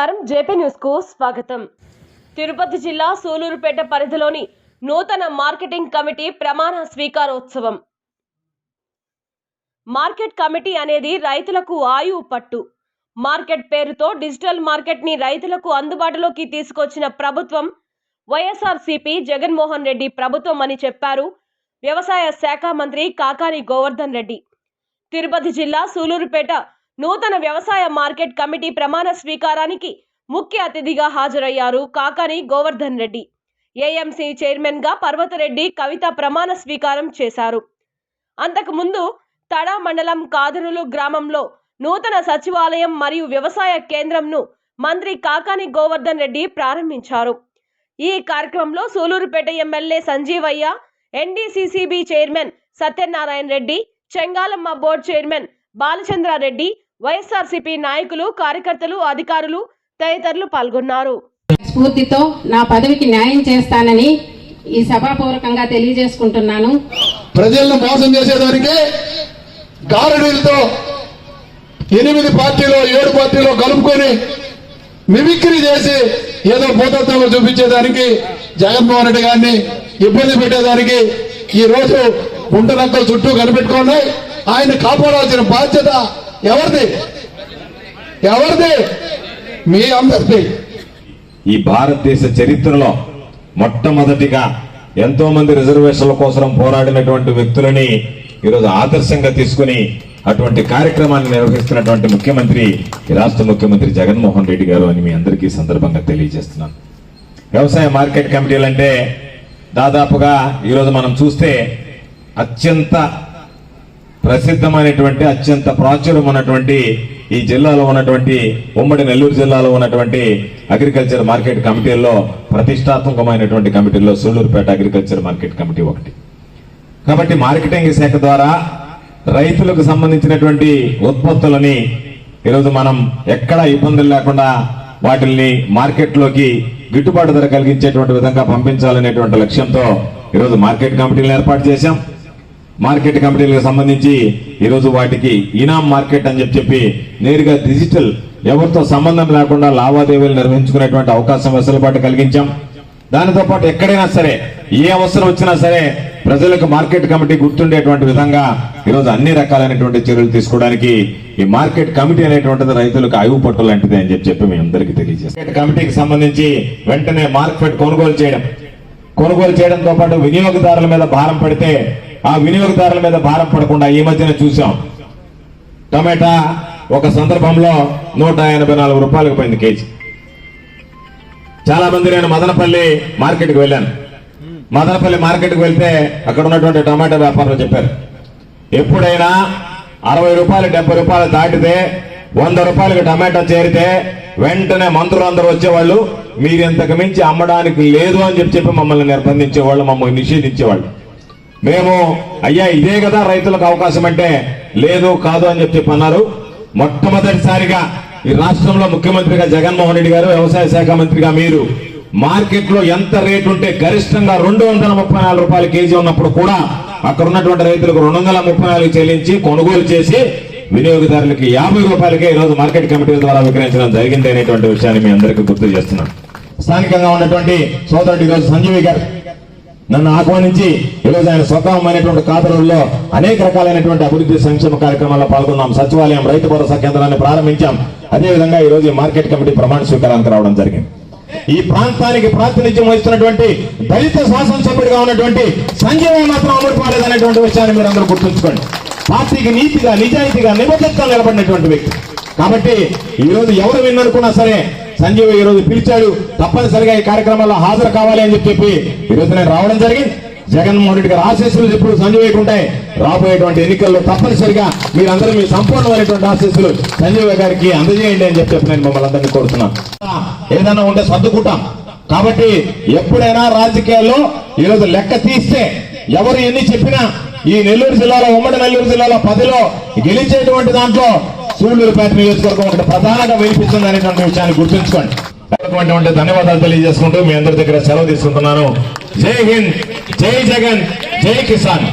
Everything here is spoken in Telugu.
నమస్కారం. జేపీ న్యూస్కు స్వాగతం. తిరుపతి జిల్లా సూలూరుపేట పరిధిలోని నూతన మార్కెటింగ్ కమిటీ ప్రమాణ స్వీకారోత్సవం. మార్కెట్ కమిటీ అనేది రైతులకు ఆయువు పట్టు. మార్కెట్ పేరుతో డిజిటల్ మార్కెట్ని రైతులకు అందుబాటులోకి తీసుకొచ్చిన ప్రభుత్వం వైఎస్ఆర్సీపీ జగన్మోహన్ రెడ్డి ప్రభుత్వం అని చెప్పారు వ్యవసాయ శాఖ మంత్రి కాకాని గోవర్ధన్ రెడ్డి. తిరుపతి జిల్లా సూలూరుపేట నూతన వ్యవసాయ మార్కెట్ కమిటీ ప్రమాణ స్వీకారానికి ముఖ్య అతిథిగా హాజరయ్యారు కాకాని గోవర్ధన్ రెడ్డి. ఏఎంసీ చైర్మన్గా పర్వతరెడ్డి కవిత ప్రమాణ స్వీకారం చేశారు. అంతకుముందు తడ మండలం కాదరులు గ్రామంలో నూతన సచివాలయం మరియు వ్యవసాయ కేంద్రంను మంత్రి కాకాని గోవర్ధన్ రెడ్డి ప్రారంభించారు. ఈ కార్యక్రమంలో Sullurpeta MLA Sanjeevaiah NDCCB chairman Satyanarayana Reddy Chengalamma board chairman Balachandrareddy YSRCP నాయకులు కార్యకర్తలు అధికారులు తదితరులు పాల్గొన్నారు. స్ఫూర్తితో నా పదవికి న్యాయం చేస్తానని ఈ సభాపూర్వకంగా తెలియజేసుకుంటున్నాను. ప్రజలను మోసం చేసేదానికే గారడీలతో ఎనిమిది పార్టీలో ఏడు పార్టీలో కలుపుకొని మిమిక్రీ చేసి ఏదో భూతత్వం చూపించేదానికి జగన్మోహన్ రెడ్డి గారిని ఇబ్బంది పెట్టేదానికి ఈ రోజు గుంటనక్కల చుట్టూ కనిపెట్టుకున్నాయి. ఆయన కాపాడాల్సిన బాధ్యత ఎవరిది? ఎవరిది? మీ అందరిది. ఈ భారతదేశ చరిత్రలో మొట్టమొదటిగా ఎంతో మంది రిజర్వేషన్ల కోసం పోరాడినటువంటి వ్యక్తులని ఈరోజు ఆదర్శంగా తీసుకుని అటువంటి కార్యక్రమాన్ని నిర్వహిస్తున్నటువంటి ముఖ్యమంత్రి రాష్ట్ర ముఖ్యమంత్రి జగన్మోహన్ రెడ్డి గారు అని మీ అందరికీ సందర్భంగా తెలియజేస్తున్నాను. వ్యవసాయ మార్కెట్ కమిటీలు అంటే దాదాపుగా ఈరోజు మనం చూస్తే అత్యంత ప్రసిద్ధమైనటువంటి అత్యంత ప్రాచుర్యం ఉన్నటువంటి ఈ జిల్లాలో ఉన్నటువంటి ఉమ్మడి నెల్లూరు జిల్లాలో ఉన్నటువంటి అగ్రికల్చర్ మార్కెట్ కమిటీల్లో ప్రతిష్టాత్మకమైనటువంటి కమిటీల్లో సూళ్ళూరుపేట అగ్రికల్చర్ మార్కెట్ కమిటీ ఒకటి. కాబట్టి మార్కెటింగ్ శాఖ ద్వారా రైతులకు సంబంధించినటువంటి ఉత్పత్తులని ఈరోజు మనం ఎక్కడా ఇబ్బందులు లేకుండా వాటిల్ని మార్కెట్లోకి గిట్టుబాటు ధర కలిగించేటువంటి విధంగా పంపించాలనేటువంటి లక్ష్యంతో ఈరోజు మార్కెట్ కమిటీలను ఏర్పాటు చేశాం. మార్కెట్ కమిటీలకు సంబంధించి ఈరోజు వాటికి ఇనాం మార్కెట్ అని చెప్పి చెప్పి నేరుగా డిజిటల్ ఎవరితో సంబంధం లేకుండా లావాదేవీలు నిర్వహించుకునేటువంటి అవకాశం వెసులుబాటు కలిగించాం. దానితో పాటు ఎక్కడైనా సరే ఏ అవసరం వచ్చినా సరే ప్రజలకు మార్కెట్ కమిటీ గుర్తుండేటువంటి విధంగా ఈరోజు అన్ని రకాలైనటువంటి చర్యలు తీసుకోవడానికి ఈ మార్కెట్ కమిటీ అనేటువంటిది రైతులకు అయువు పట్టు లాంటిది అని చెప్పి చెప్పి మీ అందరికీ తెలియజేస్తాం. కమిటీకి సంబంధించి వెంటనే మార్కెట్ కొనుగోలు చేయడం. కొనుగోలు చేయడంతో పాటు వినియోగదారుల మీద భారం పడితే ఆ వినియోగదారుల మీద భారం పడకుండా ఈ మధ్యన చూసాం టమాటా ఒక సందర్భంలో నూట ఎనభై నాలుగు రూపాయలకు పోయింది కేజీ. చాలా మంది నేను మదనపల్లి మార్కెట్కి వెళ్ళాను. మదనపల్లి మార్కెట్కి వెళ్తే అక్కడ ఉన్నటువంటి టమాటా వ్యాపారులు చెప్పారు ఎప్పుడైనా అరవై రూపాయలు డెబ్బై రూపాయలు దాటితే వంద రూపాయలకు టమాటా చేరితే వెంటనే మంత్రులు అందరూ వచ్చేవాళ్ళు మీరు ఇంతకు మించి అమ్మడానికి లేదు అని చెప్పి చెప్పి మమ్మల్ని నిర్బంధించేవాళ్ళు మమ్మల్ని నిషేధించేవాళ్ళు. మేము అయ్యా ఇదే కదా రైతులకు అవకాశం అంటే? లేదు కాదు అని చెప్పి చెప్పి అన్నారు మొట్టమొదటిసారిగా ఈ రాష్ట్రంలో ముఖ్యమంత్రిగా జగన్మోహన్ రెడ్డి గారు వ్యవసాయ శాఖ మంత్రిగా మీరు మార్కెట్లో ఎంత రేటు ఉంటే గరిష్టంగా రెండు వందల ముప్పై నాలుగు రూపాయలు కేజీ ఉన్నప్పుడు కూడా అక్కడ ఉన్నటువంటి రైతులకు రెండు వందల ముప్పై నాలుగు చెల్లించి కొనుగోలు చేసి వినియోగదారులకి యాభై రూపాయలకే ఈరోజు రోజు మార్కెట్ కమిటీల ద్వారా విక్రయించడం జరిగింది అనేటువంటి విషయాన్ని మీ అందరికీ గుర్తు చేస్తున్నాను. స్థానికంగా ఉన్నటువంటి సోదరుడు ఈరోజు సంజీవి గారు నన్ను ఆహ్వానించి ఈరోజు ఆయన స్వగ్రామమైనటువంటి కాదరుల్లో అనేక రకాలైనటువంటి అభివృద్ధి సంక్షేమ కార్యక్రమాల్లో పాల్గొన్నాం. సచివాలయం రైతు భరోసా కేంద్రాన్ని ప్రారంభించాం. అదేవిధంగా ఈ రోజు ఈ మార్కెట్ కమిటీ ప్రమాణ స్వీకారానికి రావడం జరిగింది. ఈ ప్రాంతానికి ప్రాతినిధ్యం వహిస్తున్నటువంటి దళిత శాసనసభ్యుడిగా ఉన్నటువంటి సంజయ్ మాత్రం అమలు పాలేదనేటువంటి విషయాన్ని మీరు అందరూ గుర్తుంచుకోండి. పార్టీకి నీతిగా నిజాయితీగా నిబద్ధతగా నిలబడినటువంటి వ్యక్తి. కాబట్టి ఈ రోజు ఎవరు విన్ననుకున్నా సరే సంజీవ్ ఈ రోజు పిలిచాడు తప్పనిసరిగా ఈ కార్యక్రమాల్లో హాజరు కావాలి అని చెప్పి ఈ నేను రావడం జరిగింది. జగన్మోహన్ రెడ్డి గారి ఆశీస్సులు ఎప్పుడు సంజయ్ రాబోయేటువంటి ఎన్నికల్లో తప్పనిసరిగా మీరందరూ మీ సంపూర్ణమైనటువంటి ఆశీస్సులు సంజయ్ గారికి అందజేయండి అని చెప్పి నేను మిమ్మల్ని అందరినీ కోరుతున్నాను. ఏదైనా ఉంటే సర్దుకుంటాం. కాబట్టి ఎప్పుడైనా రాజకీయాల్లో ఈరోజు లెక్క తీస్తే ఎవరు ఎన్ని చెప్పినా ఈ నెల్లూరు జిల్లాలో ఉమ్మడి నెల్లూరు జిల్లాలో పదిలో గెలిచేటువంటి దాంట్లో సూళ్ళూరుపేట నియోజకవర్గం ఒకటి ప్రధానంగా వినిపిస్తుంది అనేటువంటి విషయాన్ని గుర్తుంచుకోండి. అటువంటి ధన్యవాదాలు తెలియజేసుకుంటూ మీ అందరి దగ్గర సెలవు తీసుకుంటున్నాను. జై హింద్ జై జగన్ జై కిసాన్.